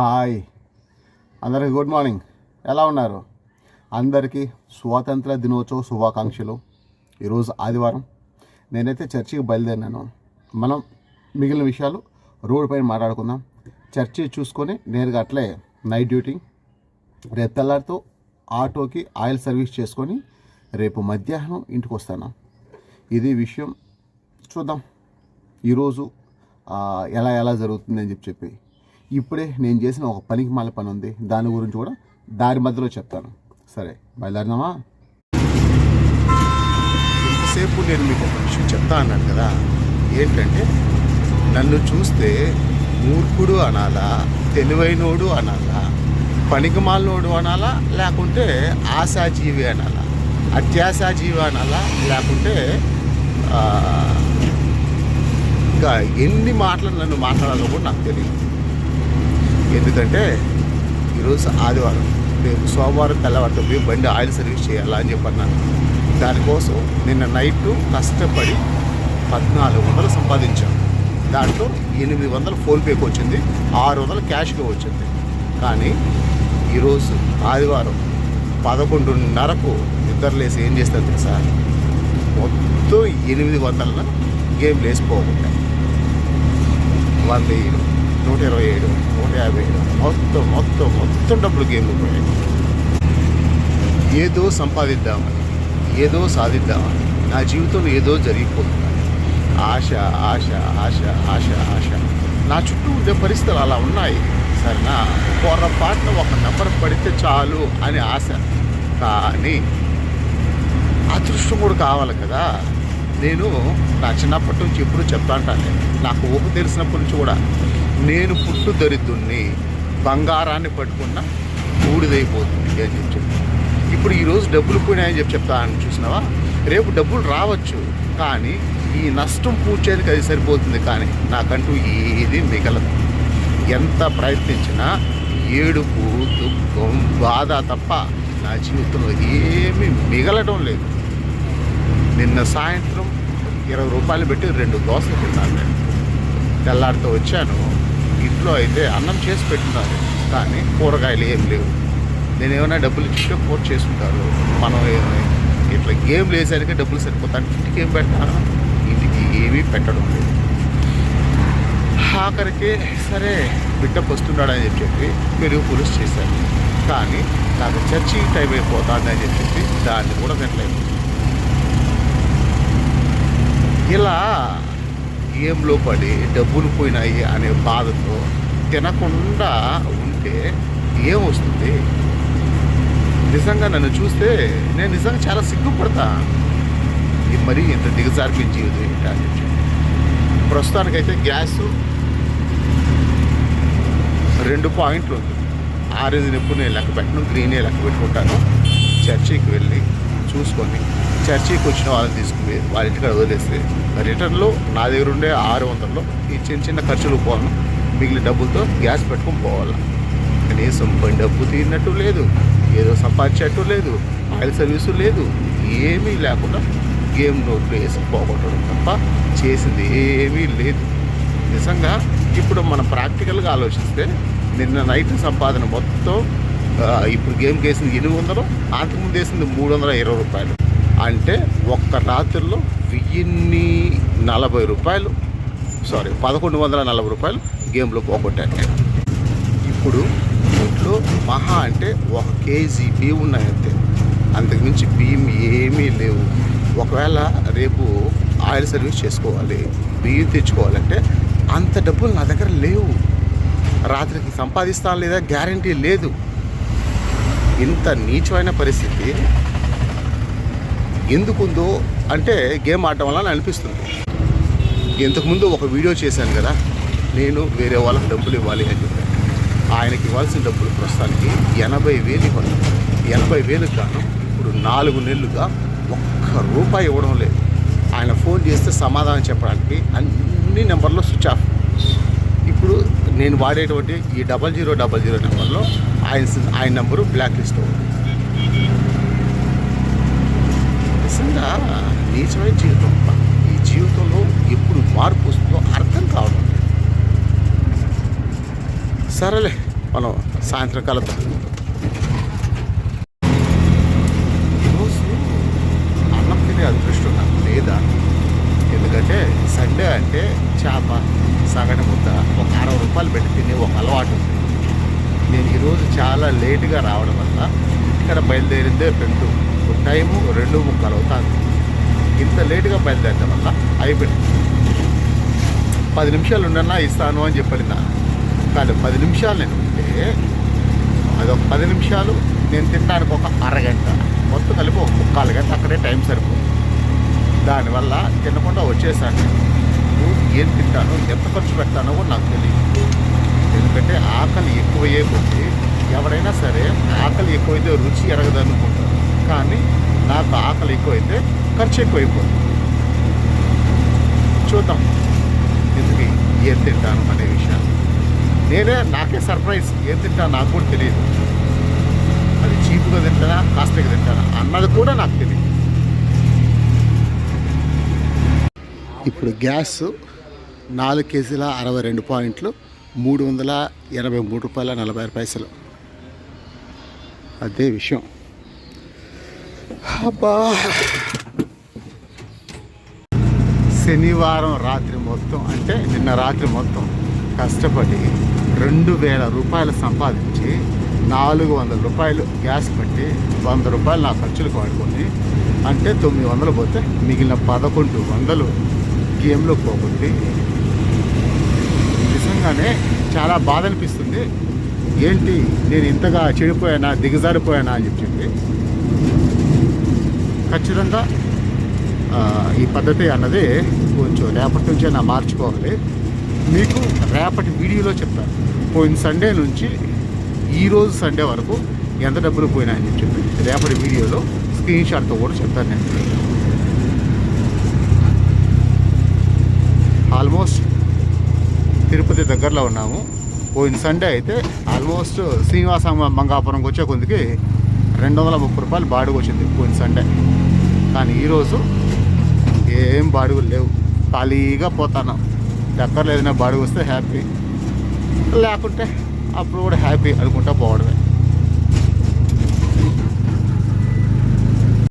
Hi. అందరికీ good morning. ఎలా ఉన్నారు? అందరికీ స్వాతంత్ర దినోత్సవ శుభాకాంక్షలు. ఈరోజు ఆదివారం. నేనైతే చర్చికి బయలుదేరినాను. మనం మిగిలిన విషయాలు రోడ్ పైన మాట్లాడుకుందాం. చర్చి చూసుకొని నేరుగా అట్లే నైట్ డ్యూటీ. రేపు తెల్లారితో ఆటోకి ఆయిల్ సర్వీస్ చేసుకొని రేపు మధ్యాహ్నం ఇంటికి వస్తాను. ఇది విషయం చూద్దాం. ఈరోజు ఎలా ఎలా జరుగుతుంది అని చెప్పి చెప్పి. ఇప్పుడే నేను చేసిన ఒక పనికి మాల పని ఉంది. దాని గురించి కూడా దారి మధ్యలో చెప్తాను. సరే బయలుదేరినామా ఇంతసేపు నేను మీకు ఒక విషయం చెప్తా అన్నాను కదా. ఏంటంటే నన్ను చూస్తే మూర్ఖుడు అనాలా తెలివైనోడు అనాలా పనికిమాలినోడు అనాలా లేకుంటే ఆశాజీవి అనాలా అత్యాశాజీవి అనాలా లేకుంటే ఇంకా ఎన్ని మాటలు నన్ను మాట్లాడాలో కూడా నాకు తెలియదు. ఎందుకంటే ఈరోజు ఆదివారం రేపు సోమవారం తెల్లవారితో పోయి బండి ఆయిల్ సర్వీస్ చేయాలా అని చెప్పి అన్నాను దానికోసం నిన్న నైట్ కష్టపడి పద్నాలుగు వందలు సంపాదించాను దాంట్లో ఎనిమిది వందలు ఫోన్పేకి వచ్చింది ఆరు వందలు క్యాష్కి వచ్చింది. కానీ ఈరోజు ఆదివారం పదకొండున్నరకు నిద్రలేసి ఏం చేస్తారు తెలుసా? మొత్తం ఎనిమిది వందల గేమ్ లేసిపోకుండా వంద నూట ఇరవై ఏడు నూట యాభై ఏడు. మొత్తం మొత్తం మొత్తం డబ్బులు గేమ్లు పోయాయి. ఏదో సంపాదిద్దామని ఏదో సాధిద్దామని నా జీవితంలో ఏదో జరిగిపోతుందని. ఆశ ఆశ ఆశ ఆశ ఆశ. నా చుట్టూ ఉండే పరిస్థితులు అలా ఉన్నాయి. సరేనా? పొరపాటున ఒక నెంబర్ పడితే చాలు అని ఆశ. కానీ అదృష్టం కూడా కావాలి కదా. నేను నా చిన్నప్పటి నుంచి ఎప్పుడు చెప్తా అంటాను నాకు ఊహ తెలిసినప్పటి నుంచి కూడా. నేను పుట్టు దరిద్రుణ్ణి బంగారాన్ని పట్టుకున్న బూడిదైపోతుంది అని చెప్పి ఇప్పుడు ఈరోజు డబ్బులు పోయినాయని చెప్పి చెప్తా అని చూసినావా? రేపు డబ్బులు రావచ్చు కానీ ఈ నష్టం పూడ్చేందుకు అది సరిపోతుంది కానీ నాకంటూ ఏది మిగలదు. ఎంత ప్రయత్నించినా ఏడుపు దుఃఖం బాధ తప్ప నా జీవితంలో ఏమీ మిగలడం లేదు. నిన్న సాయంత్రం ఇరవై రూపాయలు పెట్టి రెండు దోశలు తిన్నాను నేను. తెల్లారితో వచ్చాను. ఇంట్లో అయితే అన్నం చేసి పెట్టినారు కానీ కూరగాయలు ఏం లేవు. నేను ఏమైనా డబ్బులు ఇచ్చి కూర చేసుకుంటారు. మనం ఇట్లా గేమ్ లేసరికి డబ్బులు సరిపోతాను ఇంటికి ఏం పెట్టాను ఇంటికి ఏమీ పెట్టడం లేదు. ఆఖరికి సరే బిడ్డ వస్తున్నాడని చెప్పి పెరుగు పులుసు చేశాను కానీ నాకు చర్చి టైం అయిపోతాడని చెప్పి దాన్ని కూడా తినలేదు. ఇలా గేమ్లో పడి డబ్బులు పోయినాయి అనే బాధతో తినకుండా ఉంటే ఏమొస్తుంది నిజంగా నన్ను చూస్తే నేను నిజంగా చాలా సిగ్గుపడతా. ఇది మరీ ఇంత దిగజారిపోయిన జీవితం ఏంటా అని చెప్పి. ప్రస్తుతానికైతే గ్యాస్ రెండు పాయింట్లు ఉంది. ఆరెంజ్ ఎప్పుడు నేను లెక్క పెట్టను గ్రీనే లెక్క పెట్టుకుంటాను. చర్చికి వెళ్ళి చూసుకొని చర్చికి వచ్చిన వాళ్ళని తీసుకుని వాళ్ళ ఇంటికి వదిలేస్తే రిటర్న్లో నా దగ్గర ఉండే ఆరు వందల్లో ఈ చిన్న చిన్న ఖర్చులు పోను. మిగిలిన డబ్బులతో గ్యాస్ పెట్టుకుని పోవాలి? కనీసం పని డబ్బు తీరినట్టు లేదు. ఏదో సంపాదించేట్టు లేదు. ఆయిల్ సర్వీసు లేదు. ఏమీ లేకుండా గేమ్ నోట్లు వేసి పోగొట్టడం తప్ప చేసింది ఏమీ లేదు. నిజంగా ఇప్పుడు మనం ప్రాక్టికల్గా ఆలోచిస్తే నిన్న నైట్ సంపాదన మొత్తం ఇప్పుడు గేమ్కి వేసింది ఎనిమిది వందలు అంతకుముందు వేసింది మూడు వందల ఇరవై రూపాయలు. అంటే ఒక్క రాత్రిలో వెయ్యిన్ని నలభై రూపాయలు సారీ పదకొండు వందల నలభై రూపాయలు గేమ్లో పోగొట్టాను నేను. ఇప్పుడు ఇంట్లో మహా అంటే ఒక కేజీ బియ్యం ఉన్నాయంతే. అంతకుమించి బియ్యం ఏమీ లేవు. ఒకవేళ రేపు ఆయిల్ సర్వీస్ చేసుకోవాలి బియ్యం తెచ్చుకోవాలంటే అంత డబ్బులు నా దగ్గర లేవు. రాత్రికి సంపాదిస్తాను లేదా? గ్యారంటీ లేదు. ఇంత నీచమైన పరిస్థితి ఎందుకుందో అంటే గేమ్ ఆడటం వల్ల అని అనిపిస్తుంది. ఇంతకుముందు ఒక వీడియో చేశాను కదా నేను వేరే వాళ్ళకి డబ్బులు ఇవ్వాలి అని ఆయనకి ఇవ్వాల్సిన డబ్బులు ప్రస్తుతానికి ఎనభై వేలు ఇవ్వాలి ఎనభై వేలకు గాను ఇప్పుడు నాలుగు నెలలుగా ఒక్క రూపాయి ఇవ్వడం లేదు. ఆయన ఫోన్ చేస్తే సమాధానం చెప్పడానికి అన్ని నెంబర్లో స్విచ్ ఆఫ్. ఇప్పుడు నేను వాడేటువంటి ఈ డబల్ జీరో డబల్ జీరో నెంబర్లో ఆయన ఆయన నెంబరు బ్లాక్ లిస్ట్ ఉంది. నిజంగా నీచమైన జీవితం ఈ జీవితంలో ఎప్పుడు మార్పు వస్తుందో అర్థం కావడం సరేలే మనం సాయంత్రం కలుద్దాం. ఈరోజు అన్నం తినే అదృష్టం నాకు లేదా? ఎందుకంటే సండే అంటే చేప సగటు ముద్ద ఒక అరవై రూపాయలు పెట్టి తినే ఒక అలవాటు నేను ఈరోజు చాలా లేటుగా రావడం వల్ల ఇక్కడ బయలుదేరిందే రెండు టైము రెండు ముక్కలు అవుతుంది. ఇంత లేటుగా బయలుదేరడం వల్ల అయిపోయింది. పది నిమిషాలు ఉండన్నా ఇస్తాను అని చెప్పాను కాదు కానీ పది నిమిషాలు నేను ఉంటే అదొక పది నిమిషాలు నేను తినడానికి ఒక అరగంట. మొత్తం కలిపి ఒక ముక్కాలు గంట అక్కడే టైం సరిపోతుంది. దానివల్ల తినకుండా వచ్చేసాను నేను ఏం తింటాను ఎంత ఖర్చు పెడతానో కూడా నాకు తెలియదు. ఎందుకంటే ఆకలి ఎక్కువయ్యే కొద్దీ ఎవరైనా సరే ఆకలి ఎక్కువైతే రుచి ఎరగదనుకుంటారు. కానీ నాకు ఆకలి ఎక్కువైతే ఖర్చు ఎక్కువైపోతుంది. చూద్దాం ఎందుకు ఏం తింటాను అనే విషయాన్ని నేనే నాకే సర్ప్రైజ్. ఏం తింటాను నాకు కూడా తెలియదు. అది చీప్గా తింటానా కాస్ట్గా తింటానా అన్నది కూడా నాకు తెలియదు. ఇప్పుడు గ్యాస్ నాలుగు కేజీల అరవై రెండు పాయింట్లు మూడు వందల ఎనభై మూడు రూపాయల నలభై ఆరు పైసలు. అదే విషయం. అబ్బా! శనివారం రాత్రి మొత్తం అంటే నిన్న రాత్రి మొత్తం కష్టపడి రెండు వేల రూపాయలు సంపాదించి నాలుగు వందల రూపాయలు గ్యాస్ పెట్టి వంద రూపాయలు నా ఖర్చులకు వాడుకొని అంటే తొమ్మిది వందలు పోతే మిగిలిన పదకొండు వందలు గేమ్లో పోకుంటే నిజంగానే చాలా బాధ అనిపిస్తుంది ఏంటి నేను ఇంతగా చెడిపోయానా దిగజారిపోయానా అని చెప్పింది ఖచ్చితంగా ఈ పద్ధతి అన్నది కొంచెం రేపటి నుంచే నా మార్చుకోవాలి. మీకు రేపటి వీడియోలో చెప్తాను. పోయిన సండే నుంచి ఈరోజు సండే వరకు ఎంత డబ్బులు పోయినాయని చెప్పి రేపటి వీడియోలో స్క్రీన్ షాట్తో కూడా చెప్తాను నేను ఆల్మోస్ట్ తిరుపతి దగ్గరలో ఉన్నాము. పోయిన సండే అయితే ఆల్మోస్ట్ శ్రీనివాస మంగాపురంకి వచ్చే కొద్దికి రెండు వందల ముప్పై రూపాయలు బాడుగు వచ్చింది పోయిన సండే కానీ ఈరోజు ఏం బాడుగులు లేవు. ఖాళీగా పోతాను. దగ్గరలో ఏదైనా బాడుగు వస్తే హ్యాపీ లేకుంటే అప్పుడు కూడా హ్యాపీ అనుకుంటా పోవడమే.